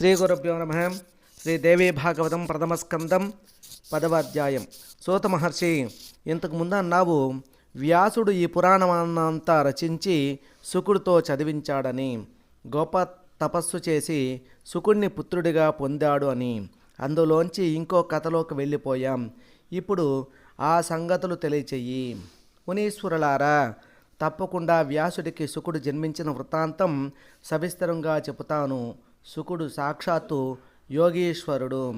శ్రీ గురుభ్యో నమ శ్రీదేవి భాగవతం ప్రథమస్కందం పదవాధ్యాయం సూత మహర్షి ఇంతకు ముందు అన్నావు వ్యాసుడు ఈ పురాణమంతా రచించి శుకుడితో చదివించాడని గొప్ప తపస్సు చేసి శుకుడిని పుత్రుడిగా పొందాడు అని అందులోంచి ఇంకో కథలోకి వెళ్ళిపోయాం. ఇప్పుడు ఆ సంగతులు తెలియచెయ్యి. మునీశ్వరులారా తప్పకుండా వ్యాసుడికి శుకుడు జన్మించిన వృత్తాంతం సవిస్తరంగా చెబుతాను. శుకుడు సాక్షాత్తు యోగీశ్వరుడు.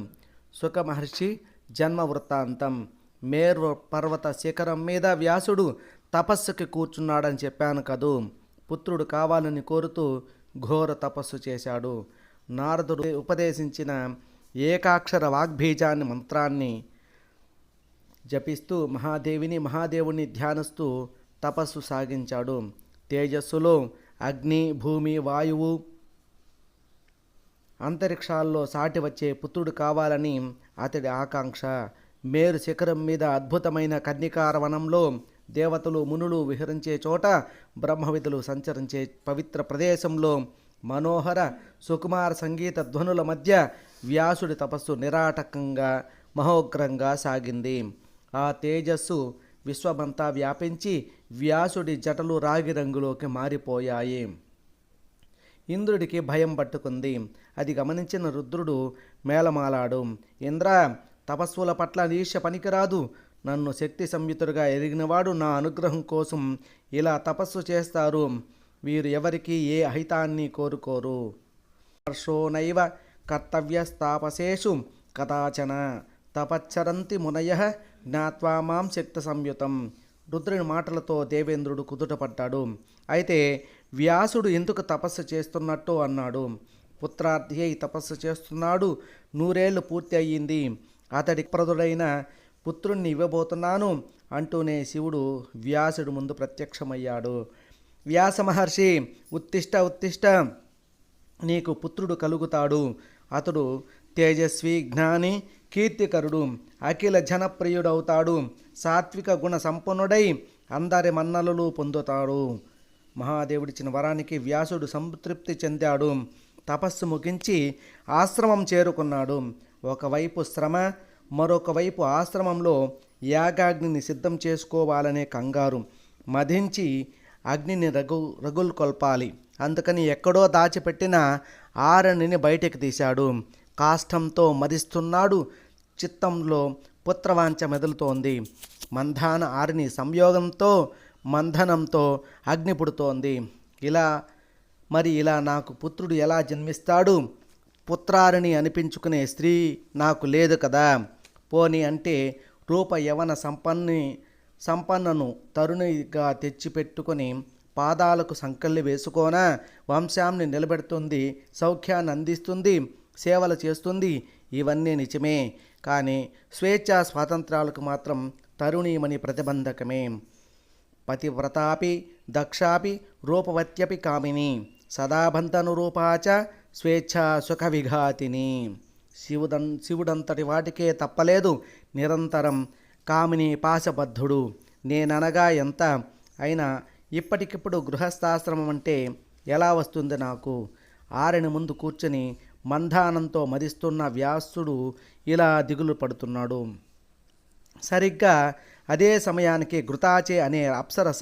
సుఖమహర్షి జన్మ వృత్తాంతం మేరు పర్వత శిఖరం మీద వ్యాసుడు తపస్సుకి కూర్చున్నాడని చెప్పాను కదూ. పుత్రుడు కావాలని కోరుతూ ఘోర తపస్సు చేశాడు. నారదుడు ఉపదేశించిన ఏకాక్షర వాగ్బీజాన్ని మంత్రాన్ని జపిస్తూ మహాదేవిని మహాదేవుని ధ్యానిస్తూ తపస్సు సాగించాడు. తేజస్సులో అగ్ని భూమి వాయువు అంతరిక్షాల్లో సాటి వచ్చే పుత్రుడు కావాలని అతడి ఆకాంక్ష. మేరు శిఖరం మీద అద్భుతమైన కన్నికార వనంలో దేవతలు మునులు విహరించే చోట బ్రహ్మవిధులు సంచరించే పవిత్ర ప్రదేశంలో మనోహర సుకుమార సంగీత ధ్వనుల మధ్య వ్యాసుడి తపస్సు నిరాటకంగా మహోగ్రంగా సాగింది. ఆ తేజస్సు విశ్వమంతా వ్యాపించి వ్యాసుడి జటలు రాగి రంగులోకి మారిపోయాయి. ఇంద్రుడికి భయం పట్టుకుంది. అది గమనించిన రుద్రుడు మేళమాలాడు ఇంద్ర తపస్సుల పట్ల నీష పనికిరాదు. నన్ను శక్తి సంయుతుడుగా ఎరిగినవాడు నా అనుగ్రహం కోసం ఇలా తపస్సు చేస్తారు. వీరు ఎవరికి ఏ అహితాన్ని కోరుకోరు. హర్షోనైవ కర్తవ్యస్తాపసేషు కదాచన తపచ్చరంతి మునయ జ్ఞాత్వా మాం శక్తి సంయుతం. రుద్రుని మాటలతో దేవేంద్రుడు కుదుటపడ్డాడు అయితే వ్యాసుడు ఎందుకు తపస్సు చేస్తున్నట్టు అన్నాడు? పుత్రార్థి అయి తపస్సు చేస్తున్నాడు. నూరేళ్ళు పూర్తి అయ్యింది అతడి ప్రదుడైన పుత్రుణ్ణి ఇవ్వబోతున్నాను అంటూనే శివుడు వ్యాసుడు ముందు ప్రత్యక్షమయ్యాడు. వ్యాస మహర్షి ఉత్తిష్ట ఉత్తిష్ట నీకు పుత్రుడు కలుగుతాడు. అతడు తేజస్వి జ్ఞాని కీర్తికరుడు అఖిల జనప్రియుడవుతాడు. సాత్విక గుణ సంపన్నుడై అందరి మన్నలలు పొందుతాడు. మహాదేవుడిచ్చిన వరానికి వ్యాసుడు సంతృప్తి చెందాడు. తపస్సు ముగించి ఆశ్రమం చేరుకున్నాడు. ఒకవైపు శ్రమ మరొక వైపు ఆశ్రమంలో యాగాగ్నిని సిద్ధం చేసుకోవాలనే కంగారు. మధించి అగ్నిని రగు రగులు కొల్పాలి అందుకని ఎక్కడో దాచిపెట్టిన ఆరణిని బయటకు తీశాడు. కాష్టంతో మదిస్తున్నాడు చిత్తంలో పుత్రవాంఛ మెదులుతోంది. మంధాన ఆరిని సంయోగంతో మంధనంతో అగ్ని పుడుతోంది. ఇలా మరి ఇలా నాకు పుత్రుడు ఎలా జన్మిస్తాడు? పుత్రారిని అనిపించుకునే స్త్రీ నాకు లేదు కదా. పోని అంటే రూప యవన సంపన్ని సంపన్నను తరుణిగా తెచ్చిపెట్టుకొని పాదాలకు సంకల్లి వేసుకోన? వంశాన్ని నిలబెడుతుంది సౌఖ్యాన్ని అందిస్తుంది సేవలు చేస్తుంది ఇవన్నీ నిజమే. కానీ స్వేచ్ఛా స్వాతంత్రాలకు మాత్రం తరుణీమణి ప్రతిబంధకమే. పతివ్రతాపి దక్షాపి రూపవత్యపి కామిని. సదాభంతనురూపాచ స్వేచ్ఛా సుఖ విఘాతిని శివుదన్ శివుడంతటి వాటికే తప్పలేదు. నిరంతరం కామిని పాశబద్ధుడు. నేననగా ఎంత? అయినా ఇప్పటికిప్పుడు గృహస్థాశ్రమం అంటే ఎలా వస్తుంది నాకు? ఆరిని ముందు కూర్చొని మంధానంతో మదిస్తున్న వ్యాసుడు ఇలా దిగులు పడుతున్నాడు. సరిగ్గా అదే సమయానికి ఘృతాచే అనే అప్సరస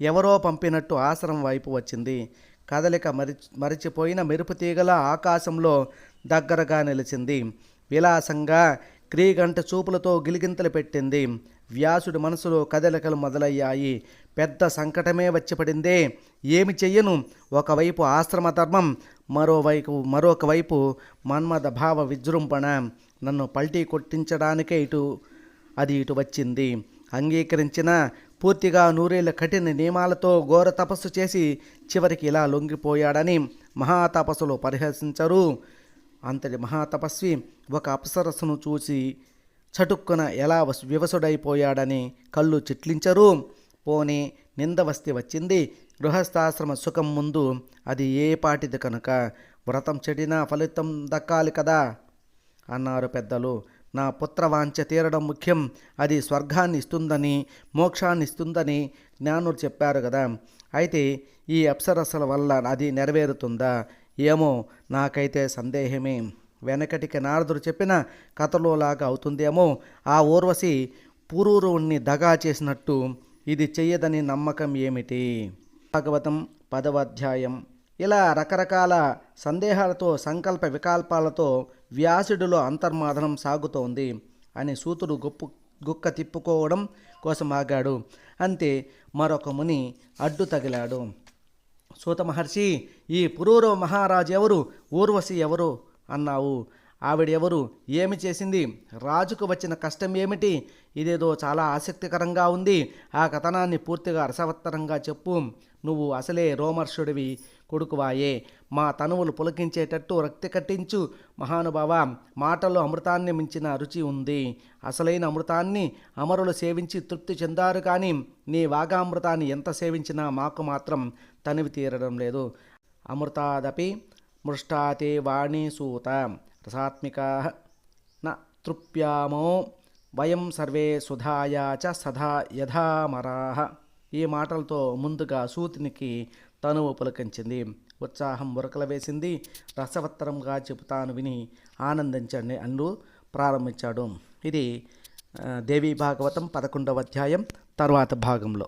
ఎవరో పంపినట్టు ఆశ్రమం వైపు వచ్చింది. కదలిక మరి మరిచిపోయిన మెరుపు తీగల ఆకాశంలో దగ్గరగా నిలిచింది. విలాసంగా క్రీగంట చూపులతో గిలిగింతలు పెట్టింది. వ్యాసుడి మనసులో కదలికలు మొదలయ్యాయి. పెద్ద సంకటమే వచ్చిపడిందే. ఏమి చెయ్యను? ఒకవైపు ఆశ్రమ ధర్మం మరోవైపు మరొక వైపు మన్మథ భావ విజృంభణ. నన్ను పల్టీ కొట్టించడానికే ఇటు అది ఇటు వచ్చింది. అంగీకరించిన పూర్తిగా నూరేళ్ళ కఠిన నియమాలతో ఘోర తపస్సు చేసి చివరికి ఇలా లొంగిపోయాడని మహాతపస్సులో పరిహసించరు. అంతటి మహాతపస్వి ఒక అప్సరస్సును చూసి చటుక్కున ఎలా వస్- వివసుడైపోయాడని కళ్ళు చిట్లించరు. పోనీ నిందవస్తి వచ్చింది. గృహస్థాశ్రమ సుఖం ముందు అది ఏ పాటిది కనుక? వ్రతం చెడినా ఫలితం దక్కాలి కదా? అన్నారు పెద్దలు. నా పుత్రవాంఛ తీరడం ముఖ్యం. అది స్వర్గాన్ని ఇస్తుందని మోక్షాన్ని ఇస్తుందని జ్ఞానులు చెప్పారు కదా. అయితే ఈ అప్సరసల వల్ల అది నెరవేరుతుందా? ఏమో నాకైతే సందేహమే. వెనకటికి నారదుడు చెప్పిన కథలోలాగా అవుతుందేమో. ఆ ఊర్వశి పురూరుణ్ణి దగా చేసినట్టు ఇది చెయ్యదని నమ్మకం ఏమిటి? భాగవతం పదవ అధ్యాయం ఇలా రకరకాల సందేహాలతో సంకల్ప వికల్పాలతో వ్యాసుడిలో అంతర్మాదనం సాగుతోంది అని సూతుడు గొప్పు గుక్క తిప్పుకోవడం కోసం ఆగాడు అంతే మరొక ముని అడ్డు తగిలాడు. సూత మహర్షి ఈ పురూరవ మహారాజు ఎవరు? ఊర్వశి ఎవరు? అన్నావు. ఆవిడెవరు ఏమి చేసింది? రాజుకు వచ్చిన కష్టం ఏమిటి? ఇదేదో చాలా ఆసక్తికరంగా ఉంది. ఆ కథనాన్ని పూర్తిగా రసవత్తరంగా చెప్పు. నువ్వు అసలే రోమర్షుడివి కొడుకువాయే. మా తనువులు పులకించేటట్టు రక్తి కట్టించు. మహానుభావ మాటల్లో అమృతాన్ని మించిన రుచి ఉంది. అసలైన అమృతాన్ని అమరులు సేవించి తృప్తి చెందారు కానీ నీ వాగామృతాన్ని ఎంత సేవించినా మాకు మాత్రం తనివి తీరడం లేదు. అమృతాదపి మృష్టాతే వాణి సూత. రసాత్మికా న తృప్యామో వయం సర్వే సుధాయా చ సదా యథామరా ఈ మాటలతో ముందుగా సూతినికి తనువు పులకించింది. ఉత్సాహం ఉరకల వేసింది. రసవత్తరంగా చెబుతాను విని ఆనందించండి అంటూ ప్రారంభించాడు. ఇది దేవీ భాగవతం పదకొండవ అధ్యాయం తర్వాత భాగంలో.